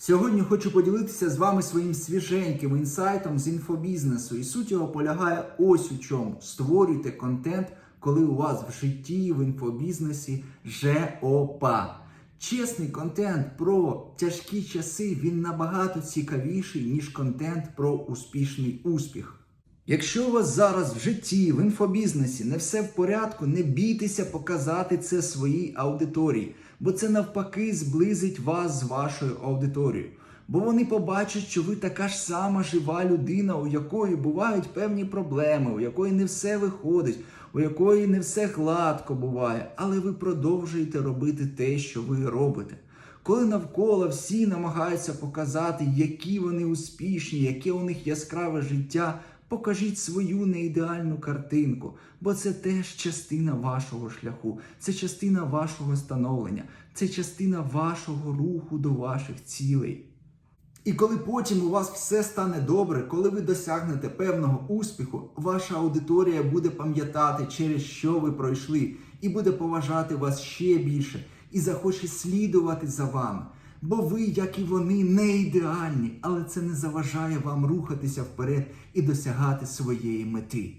Сьогодні хочу поділитися з вами своїм свіженьким інсайтом з інфобізнесу. І суть його полягає ось у чому. Створюйте контент, коли у вас в житті, в інфобізнесі ЖОПа. Чесний контент про тяжкі часи він набагато цікавіший, ніж контент про успішний успіх. Якщо у вас зараз в житті, в інфобізнесі не все в порядку, не бійтеся показати це своїй аудиторії, бо це навпаки зблизить вас з вашою аудиторією. Бо вони побачать, що ви така ж сама жива людина, у якої бувають певні проблеми, у якої не все виходить, у якої не все гладко буває, але ви продовжуєте робити те, що ви робите. Коли навколо всі намагаються показати, які вони успішні, яке у них яскраве життя, покажіть свою неідеальну картинку, бо це теж частина вашого шляху, це частина вашого становлення, це частина вашого руху до ваших цілей. І коли потім у вас все стане добре, коли ви досягнете певного успіху, ваша аудиторія буде пам'ятати, через що ви пройшли, і буде поважати вас ще більше, і захоче слідувати за вами. Бо ви, як і вони, не ідеальні, але це не заважає вам рухатися вперед і досягати своєї мети.